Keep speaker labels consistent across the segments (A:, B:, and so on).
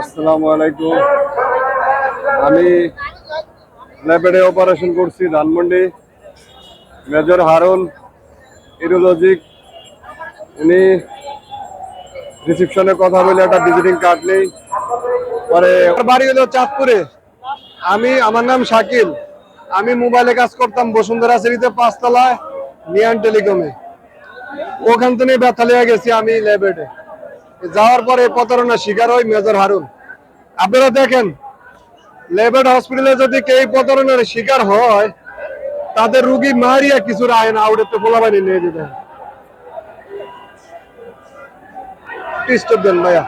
A: আসসালামু আলাইকুম। আমি ল্যাবেডে অপারেশন করছি ধানমন্ডি। মেজর হারুন ইরোলজিক। উনি রিসিপশনে কথা বলে একটা ভিজিটিং কার্ড নেই। পরে বাড়ি হলো চাঁদপুরে। আমি, আমার নাম শাকিল। আমি মোবাইলে কাজ করতাম বসুন্ধরা সিরিতে পাঁচতলায় নিয়ান টেলিকমে। ওখান থেকে ব্যথালিয়া গেছি আমি ল্যাবেডে। যাওয়ার পরে প্রতারণার শিকার হয় মেজর হারুন। আপনারা দেখেন লেবেড হসপিটালে যদি কেউ প্রতারণার শিকার হয়, তাদের রুগী মারিয়া কিছু রায় না, আউটে তো বানি নিয়ে যেতে স্টপ ভাইয়া।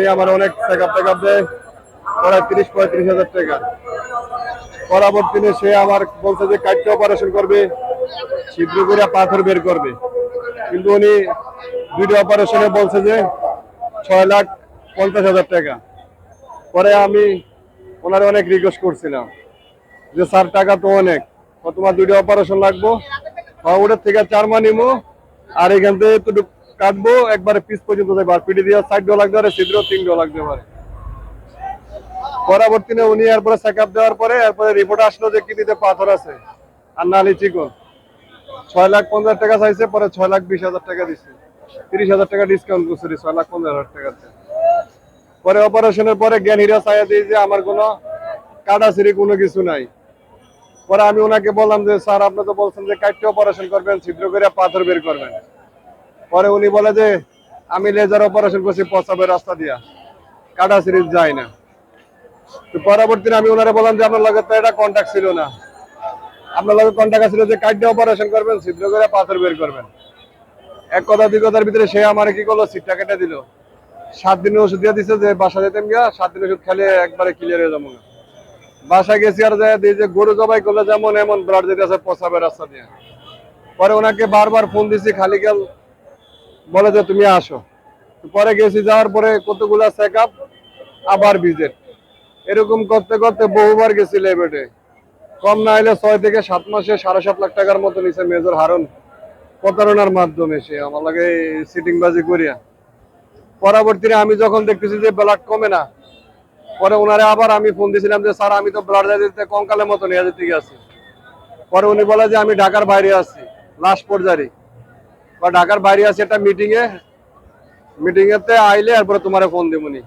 A: উনি আমার অনেক চেক আপ টেক দেয়। প্রায় তিরিশ পঁয়ত্রিশ হাজার টাকা। পরবর্তীতে সে আমার বলছে যে কাটতে অপারেশন করবে ছিদ্র করে পাথর বের করবে। কিন্তু উনি দুইটা অপারেশনে বলছে যে ছয় লাখ পঞ্চাশ হাজার টাকা। পরে আমি ওনারে অনেক রিকোয়েস্ট করছিলাম যে স্যার টাকা তো অনেক তোমার দুইটা অপারেশন লাগবো। হ্যাঁ, ওটার থেকে চার মা নিমো আর এখান থেকে একটু কাটবো, একবারে পিস পর্যন্ত যাইবো আর পিটি দিয়ে ডো লাগতে পারে, ছিদ্র তিন ডো লাগতে পারে। পরবর্তীতে উনি এরপরে চেক আপ দেওয়ার পরে এরপরে রিপোর্ট আসলো যে কিডনিতে পাথর আছে আর নালি চিকন। ছয় লাখ পঞ্চাশ টাকা চাইছে, পরে ছয় লাখ বিশ হাজার টাকা দিচ্ছে তিরিশ হাজার টাকা ডিসকাউন্ট করছে ছয় লাখ পঞ্চাশ হাজার টাকা দিচ্ছে। পরে অপারেশনের পরে জ্ঞান হীরা চাইয়া দিই যে আমার কোনো কাটাছিরি কোনো কিছু নাই। পরে আমি ওনাকে বললাম যে, স্যার, আপনি তো বলছেন যে কাটতে অপারেশন করবেন, ছিদ্র করে পাথর বের করবেন। পরে উনি বলে যে, আমি লেজার অপারেশন করছি, প্রস্রাবের রাস্তা দিয়া। কাটা সিরিজ যায় না। তো পরবর্তীতে আমি ওনারে বললাম যে, আপনার লগে তো এটা কন্ট্যাক্ট ছিল না। আপনার লগে কন্ট্যাক্ট ছিল যে কাটতে অপারেশন করবেন, ছিদ্র করে পাথর বের করবেন। এক কথা, দুই কথার ভিতরে সে আমার কি করল? সিটটা কেটে দিল। সাত দিন ওষুধ দিয়ে দিছে যে, বাসা যেতাম গিয়া, সাত দিন ওষুধ খেলে একবারে ক্লিয়ার হয়ে যাব না। বাসা গেছি আর যায় দিই যে, গরু জবাই করলে যেমন এমন ব্লাড যেতে আছে প্রস্রাবের রাস্তা দিয়ে। পরে ওনাকে বারবার ফোন দিছি, খালি গেল বলে যে তুমি আসো। পরে গেছি, যাওয়ার পরে কতগুলা চেক আপ আবার ভিজিট এরকম করতে করতে বহুবার গেছি লেবেটে। কম না হলে ছয় থেকে সাত মাসে সাড়ে সাত লাখ টাকার মতো নিছে মেজর হারুন। প্রতারণার মাধ্যমে সে আমার লাগে সিটিং বাজি করিয়া। পরবর্তীতে আমি যখন দেখতেছি যে ব্লাড কমে না, পরে ওনারে আবার আমি ফোন দিয়েছিলাম যে, স্যার, আমি তো ব্লাড দিতে কঙ্কালের মতো নিয়ে যেতে গেছি। পরে উনি বলে যে, আমি ঢাকার বাইরে আছি লাস্ট পর্যায়ে বা ঢাকার বাইরে আছে একটা মিটিং এ মিটিং এতে আইলে এরপরে তোমারে ফোন দিবনি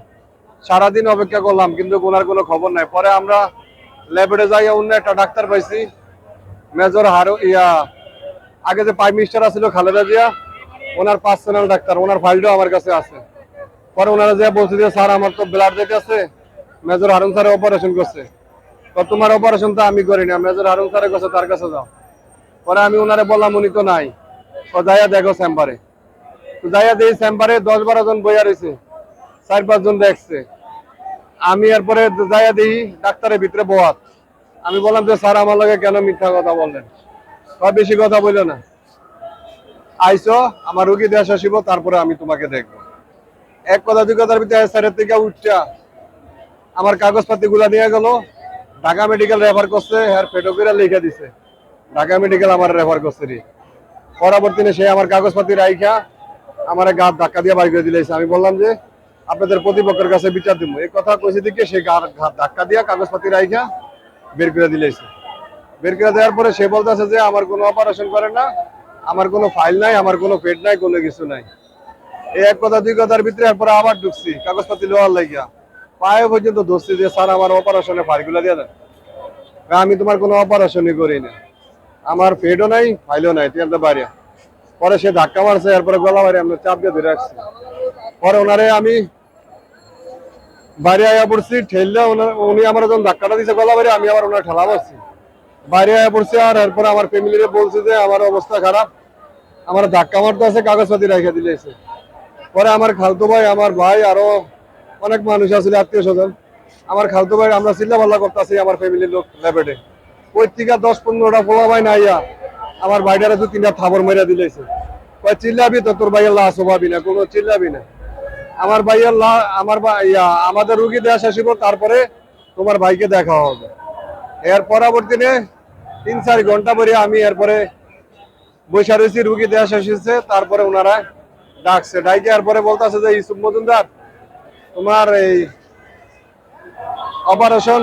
A: সারাদিন অপেক্ষা করলাম, কিন্তু ওনার কোনো খবর নাই। পরে আমরা ল্যাবেটে যাই অন্য একটা ডাক্তার পাইছি, মেজর হারো, ইয়া, আগে যে প্রাইম মিনিস্টার আছিল খালেদা জিয়া, ওনার পার্সোনাল ডাক্তার, ওনার ফাইলটাও আমার কাছে আছে। পরে ওনারা যে বলছে যে, স্যার, আমার তো ব্লাড আছে। মেজর হারুন স্যার অপারেশন করছে। তো তোমার অপারেশন তো আমি করি না। মেজর হারুন স্যারের কাছে তার কাছে যাও। পরে আমি ওনারে বললাম, উনি তো নাই। তো যাইয়া দেখো চেম্বারে। তো যাইয়া দেখি চেম্বারে দশ বারো জন বইয়া রয়েছে, চার পাঁচ জন দেখছে। আমি এরপরে যাইয়া দেখি ডাক্তারের ভিতরে বহাত আমি বললাম যে, স্যার, আমার লগে কেন মিথ্যা কথা বললেন? কয় বেশি কথা বলল না। আইসো, আমার রুগী দেশ আসিব তারপরে আমি তোমাকে দেখব। এক কথা, দুই কথার ভিতরে স্যারের থেকে উঠছা আমার কাগজপাতি গুলা নিয়ে গেল। ঢাকা মেডিকেল রেফার করছে আর পেটোকেরা লিখে দিছে। ঢাকা মেডিকেল আমার রেফার করছে রে। পরবর্তীতে সে আমার কাগজপাতি রাইখা আমার গাত ধাক্কা দিয়ে বাড়ি করে দিলেছে আমি বললাম যে, আপনাদের প্রতিপক্ষের কাছে বিচার দিব। এই কথা কইছে দিকে সে ধাক্কা দিয়া কাগজপাতি রাইখা বের করে দিলেছে বের করে দেওয়ার পরে সে বলতেছে যে, আমার কোনো অপারেশন করে না, আমার কোনো ফাইল নাই, আমার কোনো পেড নাই, কোনো কিছু নাই। এই এক কথা, দুই কথার ভিতরে এরপরে আবার ঢুকছি কাগজপাতি লোয়ার লাগিয়া পায়ে পর্যন্ত ধরছি যে, স্যার, আমার অপারেশনে ফাইলগুলো দিয়ে দেন। আমি তোমার কোনো অপারেশনই করি না। আমার পেডও নাই ফাইলও নাই তুই বাইরে। পরে সে ধাক্কা মারছে, এরপরে গলা বাইরে, আমরা চাপ দিয়ে ধরে রাখছি পরে ওনারে আমি বাইরে আয়া পড়ছি, ঠেললে উনি আমার যখন ধাক্কাটা দিছে গলা বাইরে, আমি আবার ওনার ঠেলা মারছি। বাইরে আয়া পড়ছি আর এরপরে আমার ফ্যামিলিরে বলছে যে, আমার অবস্থা খারাপ। আমার ধাক্কা মারতে আছে, কাগজপাতি রেখে দিলেছে পরে আমার খালতো ভাই, আমার ভাই, আরও অনেক মানুষ আছিল আত্মীয় স্বজন আমার খালতো ভাই, আমরা চিল্লা পাল্লা করতেছি, আমার ফ্যামিলির লোক ল্যাবেটে। ওই দশ পনেরোটা পোলা ভাই নাইয়া আমার ভাইটারে দু তিনটা থাবর মেরা দিলেছে কয় চিল্লাবি তো তোর ভাইয়ের লাশ হবাবি না কোনো চিল্লাবি না। আমার ভাইয়ের লা আমার ইয়া, আমাদের রুগী দেওয়া শেষ তারপরে তোমার ভাইকে দেখা হবে। এর পরবর্তীতে তিন চার ঘণ্টা পরে আমি এরপরে বৈশা রয়েছি রুগী শেষ হয়েছে তারপরে ওনারা ডাকছে। ডাইকে এরপরে বলতেছে যে ইসুফ মজুমদার তোমার এই অপারেশন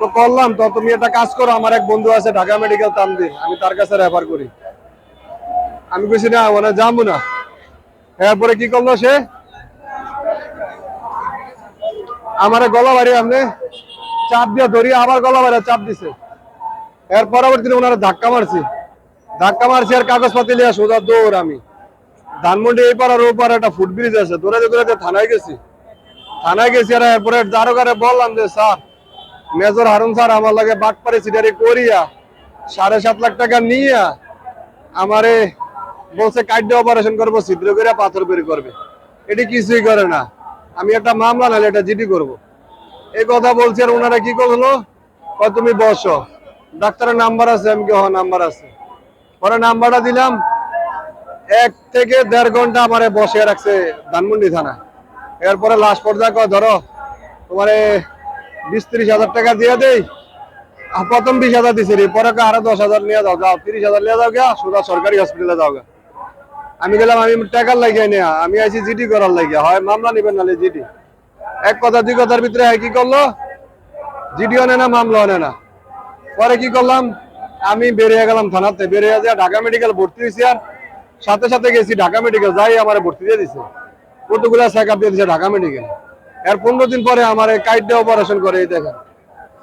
A: তো করলাম, তো তুমি একটা কাজ করো, আমার এক বন্ধু আছে ঢাকা মেডিকেল তামদিন আমি তার কাছে রেফার করি। আমি কইছি, না মানে যাব না। এরপরে কি করল সে? আমার গলা বাড়ি আপনি চাপ দিয়ে ধরি আবার গলা বাড়ি চাপ দিছে। এর পরবর্তীতে ওনারা ধাক্কা মারছি। ধাক্কা মারছি আর কাগজপাতি লিয়া সোজা দৌড় আমি। ধানমন্ডি এই পাড়ার ও পাড়া একটা ফুট ব্রিজ আছে, দৌড়াতে দৌড়াতে থানায় গেছি। থানায় গেছি আর এরপরে দারোগারে বললাম যে, স্যার মেজর হারুন স্যার আমার লাগে বাটপাড়ি সিটারি করিয়া সাড়ে সাত লাখ টাকা নিয়া আমারে বলছে কার্ড অপারেশন করব, ছিদ্র করে পাথর বের করবে। এটি কিছুই করে না। আমি একটা মামলা নাহলে এটা জিডি করব। এই কথা বলছি আর ওনারা কি করল? তুমি বসো। ডাক্তারের নাম্বার আছে আমি কি হ নাম্বার আছে। পরে নাম্বারটা দিলাম। এক থেকে দেড় ঘণ্টা আমারে বসে রাখছে ধানমন্ডি থানা। এরপরে লাস্ট পর্যায়ে ধরো। তোমারে বিশ ত্রিশ হাজার টাকা দিয়ে দেই। প্রথম বিশ হাজার দিছি রে, পরে আরও দশ হাজার নিয়ে যাও যাও, তিরিশ হাজার নিয়ে যাও গা সোজা সরকারি হসপিটালে যাও গা আমি গেলাম, আমি টাকার লাগিয়ে নিয়ে, আমি আইছি জিডি করার লাগিয়ে। হয় মামলা নিবেন নালে জিডি। এক কথা, দুই কথার ভিতরে কি করল? জিডিও নেয় না মামলাও নেয় না। পরে কি করলাম? আমি বেরিয়ে গেলাম থানাতে। বেরিয়ে যা ঢাকা মেডিকেল ভর্তি হয়েছি আর সাথে সাথে গেছি ঢাকা মেডিকেল যাই আমার ভর্তি দিয়ে দিছে। কতগুলা চেক আপ দিয়ে দিছে ঢাকা মেডিকেল এর পনেরো দিন পরে আমার কাইটে অপারেশন করে এই দেখেন।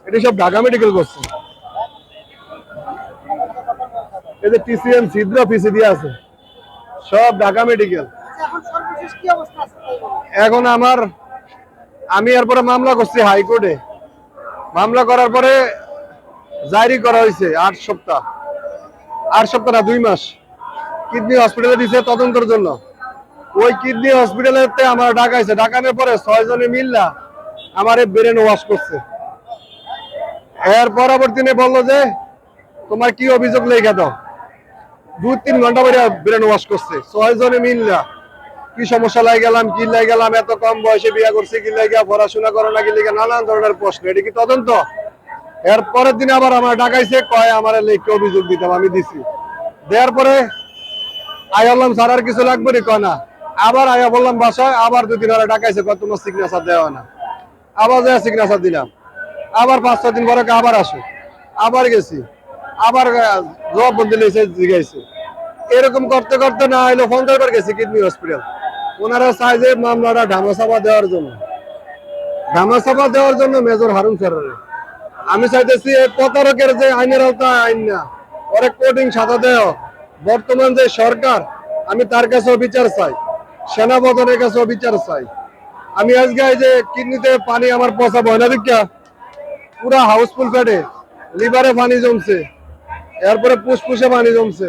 A: এটি সব ঢাকা মেডিকেল করছে। এই যে টিসিএম ছিদ্র পিসি দিয়ে আছে। সব ঢাকা মেডিকেল
B: বলুন।
A: এখন আমার আমি এরপরে মামলা করছি হাইকোর্টে। মামলা করার পরে জারি করা হয়েছে আট সপ্তাহ। আট সপ্তাহ না দুই মাস। কিডনি হসপিটালে দিছে তদন্তের জন্য। ওই কিডনি হসপিটালেতে আমার ডাকাইছে ডাকানোর পরে ছয় জনে মিল্লা আমার ব্রেন ওয়াশ করছে। এর পরবর্তীতে বলল যে, তোমার কি অভিযোগ লেখা দাও? দু তিন ঘণ্টা পরে ব্রেন ওয়াশ করছে। ছয় জনে মিল্লা। কি সমস্যা লাগে গেলাম, কি লাগে গেলাম? এত কম বয়সে বিয়ে করছি, কি লাগে পড়াশোনা করো না, কি লাগে নানান ধরনের প্রশ্ন। এটি কি তদন্ত? এর পরের দিন আবার আমার ডাকাইছে কয়, আমার লেখকে অভিযোগ দিতাম, আমি দিছি। দেওয়ার পরে আই বললাম স্যার, আর কিছু লাগবে নি কয়, না। আবার আয়া বললাম বাসায়, আবার দুদিন ওরা ডাকাইছে, কয় তোমার সিগনেচার দেওয়া না। আবার যা সিগনেচার দিলাম। আবার পাঁচ, ছয় দিন পরে আবার আসো। আবার গেছি। আবার জবাব বন্দি লেগেছে জিগাইছে। এরকম করতে করতে না হইল পঞ্চাশ বার গেছি কিডনি হসপিটাল ওনারা চাই যে মামলাটা ধামাচাপা দেওয়ার জন্য। ধামাচাপা দেওয়ার জন্য মেজর হারুন স্যারের। আমি চাইতেছি প্রতারকের যে আইনের আওতায় আইন না, ওরে কোডিং সাজা দেও। বর্তমান যে সরকার, আমি তার কাছেও বিচার চাই। সেনাপ্রধানের কাছে বিচার চাই। আমি আজকে যে কিডনিতে পানি আমার পচা বয় না দীক্ষা? পুরা হাউসফুল ফেটে লিভারে পানি জমছে, এরপরে ফুসফুসে পানি জমছে।